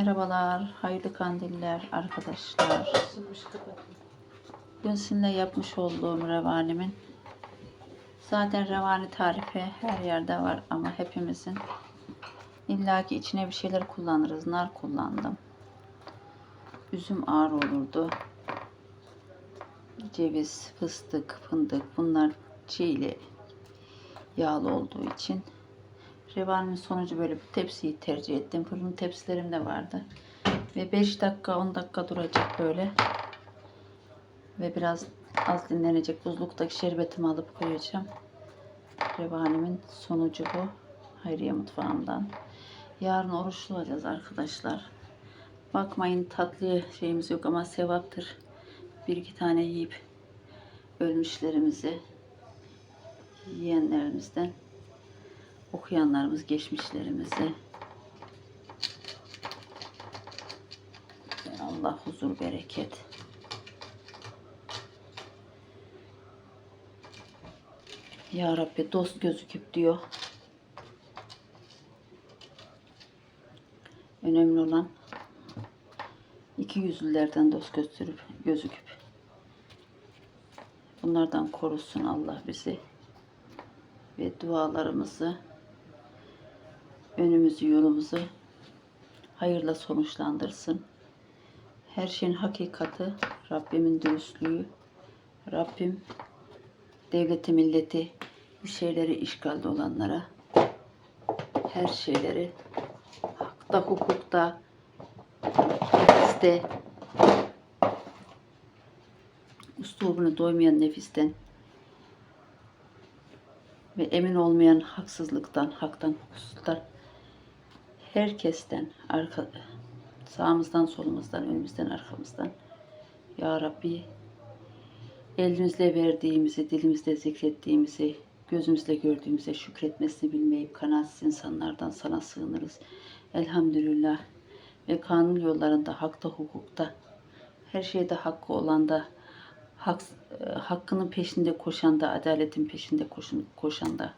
Merhabalar, hayırlı kandiller arkadaşlar. Dün sizinle yapmış olduğum revanimin zaten revani tarifi her yerde var ama hepimizin illaki içine bir şeyler kullanırız. Nar kullandım. Üzüm ağır olurdu. Ceviz, fıstık, fındık bunlar çiğli yağlı olduğu için Revanimin sonucu böyle bir tepsiyi tercih ettim. Fırın tepsilerim de vardı. Ve 5 dakika 10 dakika duracak böyle. Ve biraz az dinlenecek. Buzluktaki şerbetimi alıp koyacağım. Revanimin sonucu bu. Hayriye mutfağımdan. Yarın oruçlu olacağız arkadaşlar. Bakmayın tatlı şeyimiz yok ama sevaptır. Bir iki tane yiyip ölmüşlerimizi yiyenlerimizden okuyanlarımız geçmişlerimizi. Allah huzur bereket. Ya Rabbi dost gözüküp diyor. Önemli olan iki yüzlülerden dost gösterip gözüküp. Bunlardan korusun Allah bizi ve dualarımızı önümüzü yolumuzu hayırla sonuçlandırsın. Her şeyin hakikati Rabbimin dürüstlüğü. Rabbim devleti milleti bir şeyleri işgalde olanlara her şeyleri hakta hukukta nefiste üslubunu doymayan nefisten ve emin olmayan haksızlıktan, haktan, hukustan, herkesten, arka, sağımızdan, solumuzdan, önümüzden, arkamızdan Ya Rabbi elimizle verdiğimizi, dilimizle zikrettiğimizi, gözümüzle gördüğümüze şükretmesini bilmeyip kanatsız insanlardan sana sığınırız. Elhamdülillah ve kanun yollarında, hakta, hukukta, her şeyde hakkı olan da hak, e, hakkının peşinde koşan da, adaletin peşinde koşun, koşan da.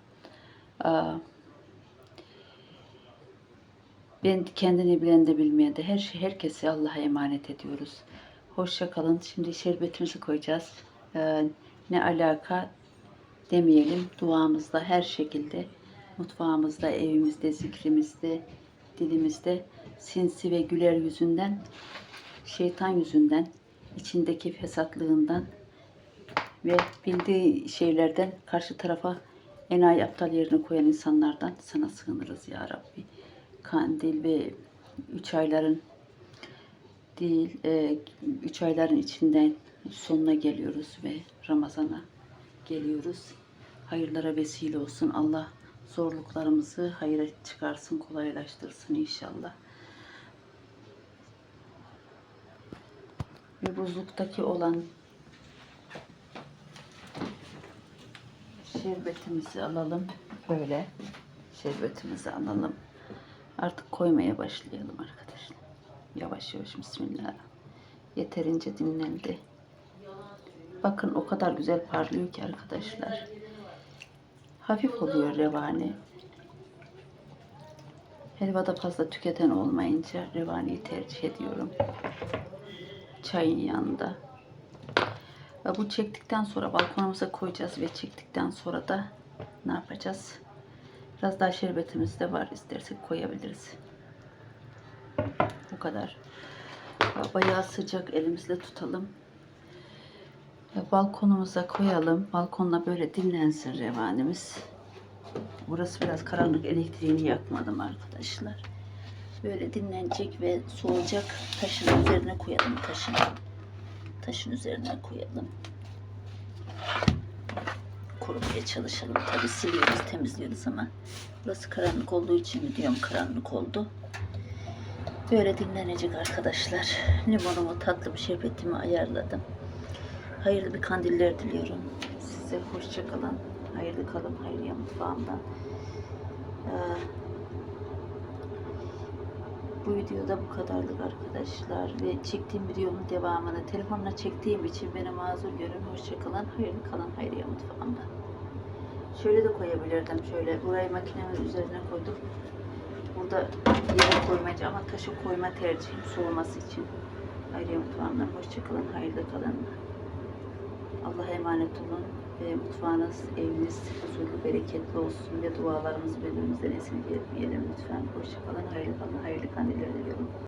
Ben kendini bilen de bilmeyen de her şey herkesi Allah'a emanet ediyoruz. Hoşça kalın. Şimdi şerbetimizi koyacağız. Ee, ne alaka demeyelim. Duamızda her şekilde mutfağımızda, evimizde, zikrimizde, dilimizde sinsi ve güler yüzünden, şeytan yüzünden, içindeki fesatlığından ve bildiği şeylerden karşı tarafa enayi aptal yerine koyan insanlardan sana sığınırız ya Rabbi. Kandil ve üç ayların değil, e, üç ayların içinden sonuna geliyoruz ve Ramazan'a geliyoruz. Hayırlara vesile olsun. Allah zorluklarımızı hayra çıkarsın, kolaylaştırsın inşallah. Ve buzluktaki olan şerbetimizi alalım. Böyle şerbetimizi alalım. Artık koymaya başlayalım arkadaşlar. Yavaş yavaş bismillah. Yeterince dinlendi. Bakın o kadar güzel parlıyor ki arkadaşlar. Hafif oluyor revani. Helvada fazla tüketen olmayınca revaniyi tercih ediyorum. Çayın yanında. Bu çektikten sonra balkonumuza koyacağız ve çektikten sonra da ne yapacağız? Biraz daha şerbetimiz de var. İstersek koyabiliriz. Bu kadar. Bayağı sıcak elimizle tutalım. Ve balkonumuza koyalım. Balkonla böyle dinlensin revanimiz. Burası biraz karanlık. Elektriğini yakmadım arkadaşlar. Böyle dinlenecek ve soğuyacak. Taşın üzerine koyalım. Taşın. Taşın üzerine koyalım. Korumaya çalışalım. Tabi siliyoruz, temizliyoruz ama burası karanlık olduğu için diyorum karanlık oldu. Böyle dinlenecek arkadaşlar. Limonumu, tatlı bir şerbetimi ayarladım. Hayırlı bir kandiller diliyorum. Size hoşça kalın. Hayırlı kalın. Hayırlı mutfağımdan. Ee, bu videoda bu kadarlık arkadaşlar ve çektiğim videonun devamını telefonla çektiğim için beni mazur görün. Hoşçakalın. Hayırlı kalın. Hayriye mutfağımda. Şöyle de koyabilirdim. Şöyle burayı makinemin üzerine koydum. Burada yere koymayacağım ama taşı koyma tercihim soğuması için. Ayrıca mutfağımdan hoşçakalın, hayırlı kalın. Allah'a emanet olun. Ve mutfağınız, eviniz huzurlu, bereketli olsun ve dualarımızı birbirimizden esirgemeyelim lütfen. Hoşçakalın, hayırlı kalın, hayırlı kandiller diliyorum.